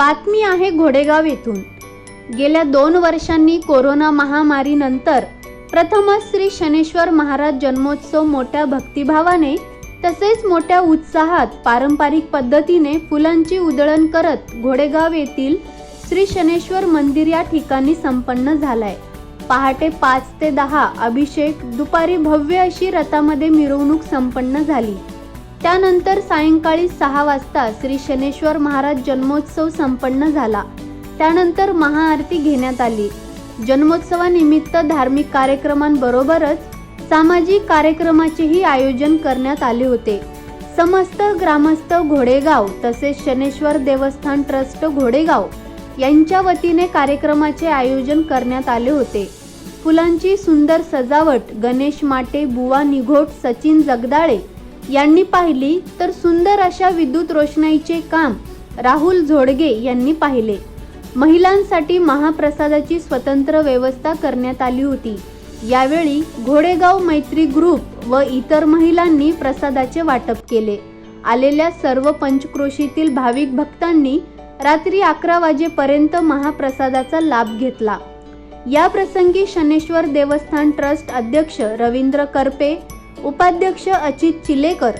बातमी आहे घोडेगाव येथून. गेल्या दोन वर्षांनी कोरोना महामारीनंतर प्रथमच श्री शनेश्वर महाराज जन्मोत्सव मोठ्या भक्तिभावाने तसेच मोठ्या उत्साहात पारंपरिक पद्धतीने फुलांची उधळण करत घोडेगाव येथील श्री शनेश्वर मंदिर या ठिकाणी संपन्न झालाय. पहाटे पाच ते दहा अभिषेक दुपारी भव्य अशी रथामध्ये मिरवणूक संपन्न झाली. त्यानंतर सायंकाळी सहा वाजता श्री शनेश्वर महाराज जन्मोत्सव संपन्न झाला. त्यानंतर महाआरती घेण्यात आली. जन्मोत्सवानिमित्त धार्मिक कार्यक्रमांबरोबरच सामाजिक कार्यक्रमाचेही आयोजन करण्यात आले होते. समस्त ग्रामस्थ घोडेगाव तसेच शनेश्वर देवस्थान ट्रस्ट घोडेगाव यांच्या वतीने कार्यक्रमाचे आयोजन करण्यात आले होते. फुलांची सुंदर सजावट गणेश माटे बुवा निघोट सचिन जगदाळे यांनी पाहिली तर सुंदर अशा विद्युत रोषणाईचे काम राहुल झोडगे यांनी पाहिले. महिलांसाठी महाप्रसादाची स्वतंत्र व्यवस्था करण्यात आली होती. यावेळी घोडेगाव मैत्री ग्रुप व इतर महिलांनी प्रसादाचे वाटप केले. आलेल्या सर्व पंचक्रोशीतील भाविक भक्तांनी रात्री अकरा वाजेपर्यंत महाप्रसादाचा लाभ घेतला. या प्रसंगी शनेश्वर देवस्थान ट्रस्ट अध्यक्ष रवींद्र करपे उपाध्यक्ष अचित चिलेकर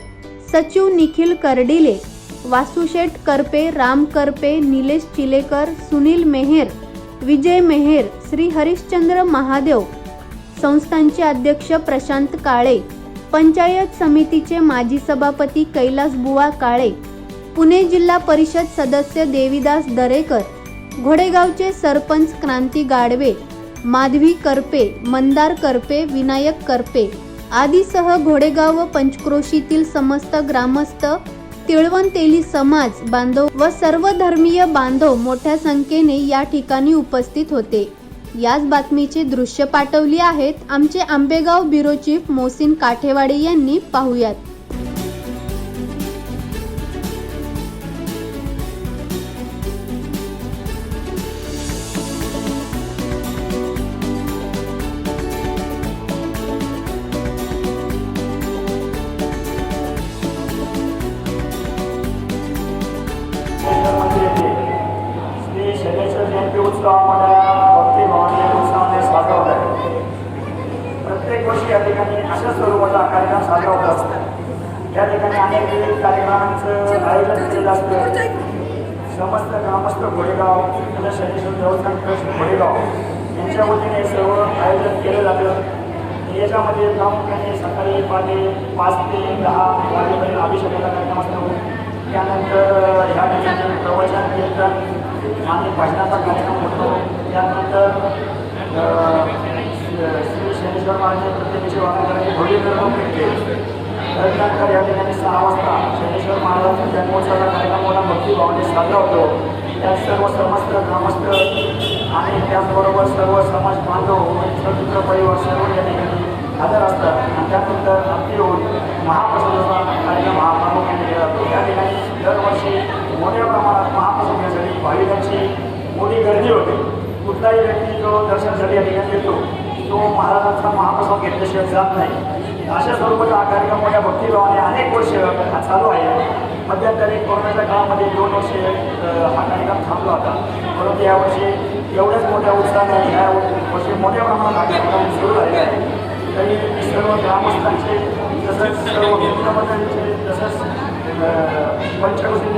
सचिव निखिल कर्डिले वासुशेठ करपे राम करपे निलेश चिलेकर सुनील मेहेर विजय मेहेर श्री हरिश्चंद्र महादेव संस्थांचे अध्यक्ष प्रशांत काळे पंचायत समितीचे माजी सभापती कैलास बुवा काळे पुणे जिल्हा परिषद सदस्य देविदास दरेकर घोडेगावचे सरपंच क्रांती गाडवे माधवी करपे मंदार करपे विनायक करपे आदीसह घोडेगाव व पंचक्रोशीतील समस्त ग्रामस्थ तिळवंतेली समाज बांधव व सर्व धर्मीय बांधव मोठ्या संख्येने या ठिकाणी उपस्थित होते. याच बातमीचे दृश्य पाठवली आहेत आमचे आंबेगाव ब्युरो चीफ मोसिन काठेवाडे यांनी. पाहुयात. या ठिकाणी अशा स्वरूपाचा कार्यक्रम साजरा होत असतो. या ठिकाणी अनेक विविध कार्यक्रमांचं आयोजन केलेलं असतं. समस्त ग्रामस्थ घोडेगाव तसंच शनेश्वर देवस्थान ट्रस्ट घोडेगाव यांच्या वतीने सर्व आयोजन केलं जातं. याच्यामध्ये प्रामुख्याने सकाळी पाटे पाच ते दहा वाजेपर्यंत अभिषेकाचा कार्यक्रम असतो. त्यानंतर ह्या ठिकाणी प्रवचन कीर्तन आणि भजनाचा कार्यक्रम होतो त्यानंतर अ, श्री शनेश्वर महाराज प्रतिमेची वाहनाची घोडी मिरवणूक त्यानंतर या ठिकाणी सहा वाजता शनेश्वर महाराजांचा जन्मोत्सवाचा कार्यक्रम मोठा भक्तिभावाने साजरा होतो त्यात सर्व समस्त ग्रामस्थ आणि त्याचबरोबर सर्व समाज बांधव स्वतंत्र परिवार सर्व या ठिकाणी हजर असतात आणि त्यानंतर आरती होऊन महाप्रसादाचा कार्यक्रम हा प्रामुख्याने केला जातो त्या ठिकाणी दरवर्षी मोठ्या प्रमाणात महाप्रसाद घेण्यासाठी भाविकांची मोठी गर्दी होते कुठलाही व्यक्ती जो दर्शनासाठी या ठिकाणी येतो तो महाराजांचा महाप्रसाद घेतल्याशिवाय जात नाही अशा स्वरूपाचा हा कार्यक्रम मोठ्या भक्तिभावाने अनेक वर्ष हा चालू आहे. मध्यंतरी कोरोनाच्या काळामध्ये दोन वर्षे हा कार्यक्रम थांबला होता. परंतु यावर्षी एवढ्याच मोठ्या उत्साहाने ह्या वर्षी मोठ्या प्रमाणात हा कार्यक्रम सुरू झालेला आहे. तरी सर्व ग्रामस्थांचे तसंच सर्व मित्रमंडळींचे तसंच अ,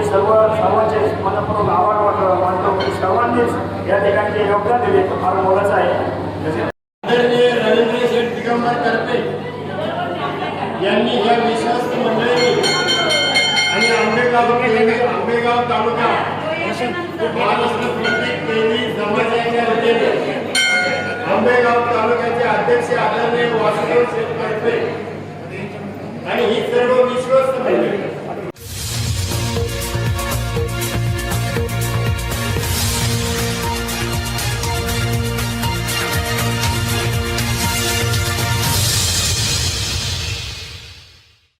सर्व सर्वांचे मनपूर्वक आभार वाट- मानतो. सर्वांनीच या ठिकाणी योगदान दिले. फार मोलाचं आहे. तालुका समाजाच्या वतीने. आंबेगाव तालुक्याचे अध्यक्ष आदरणीय वासुदेव शेठ